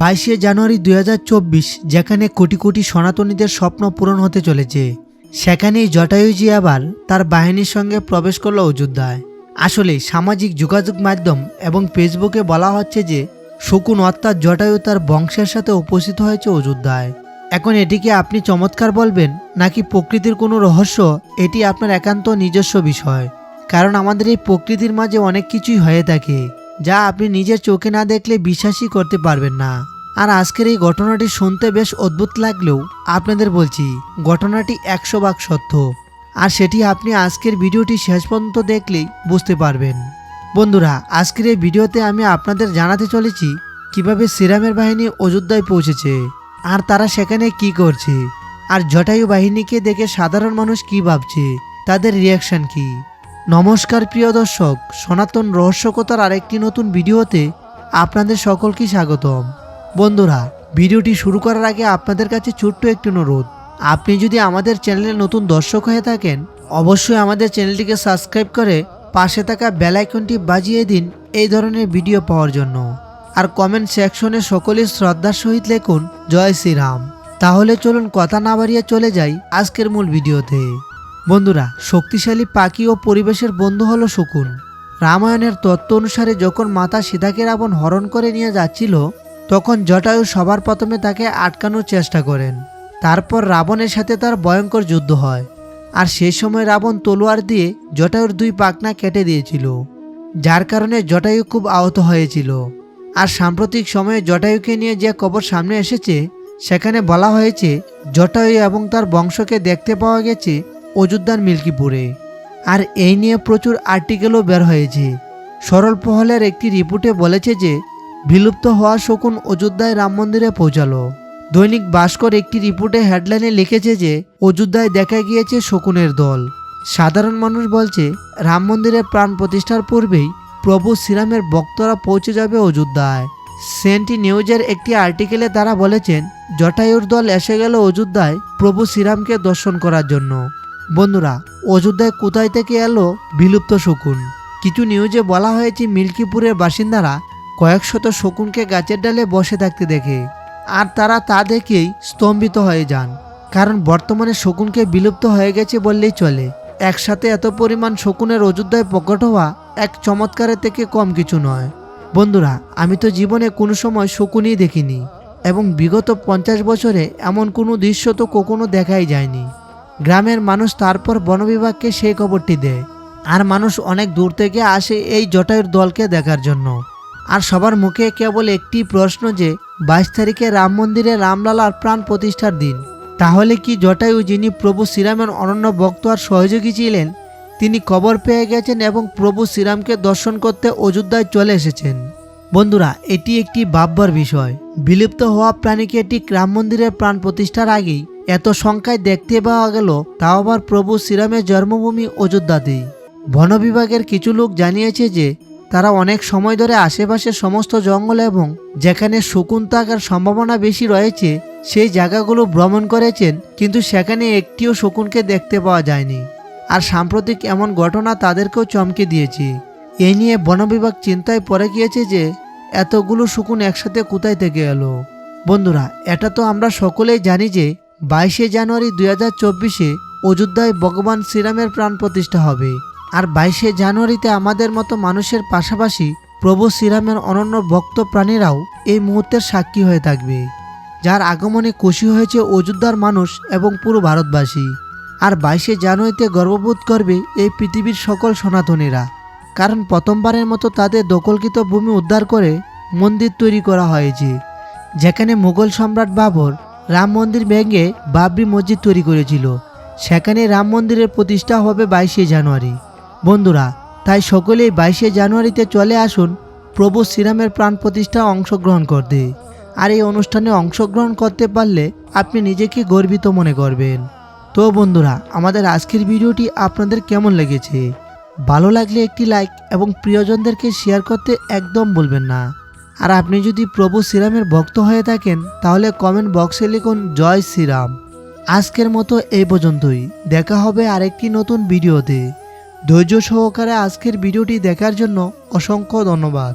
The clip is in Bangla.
বাইশে জানুয়ারি দু হাজার চব্বিশ, যেখানে কোটি কোটি সনাতনীদের স্বপ্ন পূরণ হতে চলেছে। সেখানেই জটায়ুজি আবার তার বাহিনীর সঙ্গে প্রবেশ করল অযোধ্যায়। আসলে সামাজিক যোগাযোগ মাধ্যম এবং ফেসবুকে বলা হচ্ছে যে, শকুন অর্থাৎ জটায়ু তার বংশের সাথে উপস্থিত হয়েছে অযোধ্যায়। এখন এটিকে আপনি চমৎকার বলবেন, নাকি প্রকৃতির কোনো রহস্য? এটি আপনার একান্ত নিজস্ব বিষয়। কারণ আমাদের এই প্রকৃতির মাঝে অনেক কিছুই হয়ে থাকে। যা আপনি নিজের চোখে না দেখলে বিশ্বাসই করতে পারবেন না। আর আজকের এই ঘটনাটি শুনতে বেশ অদ্ভুত লাগলেও আপনাদের বলছি, ঘটনাটি একশো ভাগ সত্য। আর সেটি আপনি আজকের ভিডিওটি শেষ পর্যন্ত দেখলেই বুঝতে পারবেন। বন্ধুরা, আজকের এই ভিডিওতে আমি আপনাদের জানাতে চলেছি, কীভাবে শ্রীরামের বাহিনী অযোধ্যায় পৌঁছেছে, আর তারা সেখানে কি করছে, আর জটায়ু বাহিনীকে দেখে সাধারণ মানুষ কি ভাবছে, তাদের রিয়াকশন কি। নমস্কার প্রিয় দর্শক, সনাতন রহস্যকতার আরেকটি নতুন ভিডিওতে আপনাদের সকলকে স্বাগতম। বন্ধুরা, ভিডিওটি শুরু করার আগে আপনাদের কাছে ছোট্ট একটি অনুরোধ। আপনি যদি আমাদের চ্যানেলে নতুন দর্শক হয়ে থাকেন, অবশ্যই আমাদের চ্যানেলটিকে সাবস্ক্রাইব করে পাশে থাকা বেল আইকনটি বাজিয়ে দিন এই ধরনের ভিডিও পাওয়ার জন্য। আর কমেন্ট সেকশনে সকলের শ্রদ্ধার সহিত লেখুন, জয় শ্রীরাম তাহলে চলুন কথা না বাড়িয়ে চলে যাই আজকের মূল ভিডিওতে। বন্ধুরা, শক্তিশালী পাখি ও পরিবেশের বন্ধু হলো শকুন। রামায়ণের তত্ত্ব অনুসারে যখন মাতা সীতাকে রাবণ হরণ করে নিয়ে যাচ্ছিল, তখন জটায়ু সবার প্রথমে তাকে আটকানোর চেষ্টা করেন। তারপর রাবণের সাথে তার ভয়ঙ্কর যুদ্ধ হয়। আর সেই সময় রাবণ তলোয়ার দিয়ে জটায়ুর দুই পাকনা কেটে দিয়েছিল, যার কারণে জটায়ু খুব আহত হয়েছিল। আর সাম্প্রতিক সময়ে জটায়ুকে নিয়ে যে কবর সামনে এসেছে, সেখানে বলা হয়েছে, জটায়ু এবং তার বংশকে দেখতে পাওয়া গেছে অযোধ্যার মিল্কিপুরে। আর এই নিয়ে প্রচুর আর্টিকেলও বের হয়েছে। সরল পহলের একটি রিপোর্টে বলেছে যে, বিলুপ্ত হওয়া শকুন অযোধ্যায় রাম মন্দিরে পৌঁছালো। দৈনিক ভাস্কর একটি রিপোর্টে হেডলাইনে লিখেছে যে, অযোধ্যায় দেখা গিয়েছে শকুনের দল। সাধারণ মানুষ বলছে, রাম মন্দিরে প্রাণ প্রতিষ্ঠার পূর্বেই প্রভু শ্রীরামের ভক্তরা পৌঁছে যাবে অযোধ্যায়। সেন্টি নিউজের একটি আর্টিকেলে তারা বলেছেন, জটায়ুর দল এসে গেল অযোধ্যায় প্রভু শ্রীরামকে দর্শন করার জন্য। বন্ধুরা, অযোধ্যায় কোথায় থেকে এলো বিলুপ্ত শকুন? কিছু নিউজে বলা হয়েছে মিল্কিপুরের বাসিন্দারা কয়েক শত শকুনকে গাছের ডালে বসে থাকতে দেখে, আর তারা তা দেখেই স্তম্ভিত হয়ে যান। কারণ বর্তমানে শকুনকে বিলুপ্ত হয়ে গেছে বললেই চলে। একসাথে এত পরিমাণ শকুনের অযোধ্যায় প্রকট হওয়া এক চমৎকারের থেকে কম কিছু নয়। বন্ধুরা, আমি তো জীবনে কোনো সময় শকুনই দেখিনি, এবং বিগত পঞ্চাশ বছরে এমন কোনো দৃশ্য তো কখনো দেখাই যায়নি। গ্রামের মানুষ তারপর বন বিভাগকে সেই খবরটি দেয়। আর মানুষ অনেক দূর থেকে আসে এই জটায়ুর দলকে দেখার জন্য। আর সবার মুখে কেবল একটি প্রশ্ন যে, বাইশ তারিখে রাম মন্দিরে রামলালার প্রাণ প্রতিষ্ঠার দিন। তাহলে কি জটায়ু যিনি প্রভু শ্রীরামের অনন্য ভক্ত আর সহযোগী ছিলেন, তিনি কবর পেয়ে গেছেন এবং প্রভু শ্রীরামকে দর্শন করতে অযোধ্যায় চলে এসেছেন? বন্ধুরা, এটি একটি ভাববার বিষয়। বিলুপ্ত হওয়া প্রাণীকে এটি রাম মন্দিরের প্রাণ প্রতিষ্ঠার আগেই এত সংখ্যায় দেখতে পাওয়া গেল, তাও আবার প্রভু শ্রীরামের জন্মভূমি অযোধ্যাতেই বন বিভাগের কিছু লোক জানিয়েছে যে, তারা অনেক সময় ধরে আশেপাশের সমস্ত জঙ্গল এবং যেখানে শকুন থাকার সম্ভাবনা বেশি রয়েছে, সেই জায়গাগুলো ভ্রমণ করেছেন, কিন্তু সেখানে একটিও শকুনকে দেখতে পাওয়া যায়নি। আর সাম্প্রতিক এমন ঘটনা তাদেরকেও চমকে দিয়েছে। এই নিয়ে বন বিভাগ চিন্তায় পড়ে গিয়েছে যে, এতগুলো শকুন একসাথে কোথায় থেকে এলো? বন্ধুরা, এটা তো আমরা সকলেই জানি যে বাইশে জানুয়ারি দুই হাজার চব্বিশে অযোধ্যায় ভগবান শ্রীরামের প্রাণ প্রতিষ্ঠা হবে। আর বাইশে জানুয়ারিতে আমাদের মতো মানুষের পাশাপাশি প্রভু শ্রীরামের অনন্য ভক্ত প্রাণীরাও এই মুহূর্তের সাক্ষী হয়ে থাকবে, যার আগমনে খুশি হয়েছে অযোধ্যার মানুষ এবং পুরো ভারতবাসী। আর বাইশে জানুয়ারিতে গর্ববোধ করবে এই পৃথিবীর সকল সনাতনীরা, কারণ প্রথমবারের মতো তাদের দখলকৃত ভূমি উদ্ধার করে মন্দির তৈরি করা হয়েছে, যেখানে মুঘল সম্রাট বাবর রাম মন্দির ভেঙে বাবরি মসজিদ তৈরি করেছিল। সেখানে রাম মন্দিরের প্রতিষ্ঠা হবে বাইশে জানুয়ারি। বন্ধুরা, তাই সকলেই বাইশে জানুয়ারিতে চলে আসুন প্রভু শ্রীরামের প্রাণ প্রতিষ্ঠা অংশগ্রহণ করতে। আর এই অনুষ্ঠানে অংশগ্রহণ করতে পারলে আপনি নিজেকে গর্বিত মনে করবেন। তো বন্ধুরা, আমাদের আজকের ভিডিওটি আপনাদের কেমন লেগেছে? ভালো লাগলে একটি লাইক এবং প্রিয়জনদেরকে শেয়ার করতে একদম বলবেন না। আর আপনি যদি প্রভু শ্রীরামের ভক্ত হয়ে থাকেন, তাহলে কমেন্ট বক্সে লিখুন, জয় শ্রীরাম আজকের মতো এই পর্যন্তই। দেখা হবে আরেকটি নতুন ভিডিওতে। ধৈর্য সহকারে আজকের ভিডিওটি দেখার জন্য অসংখ্য ধন্যবাদ।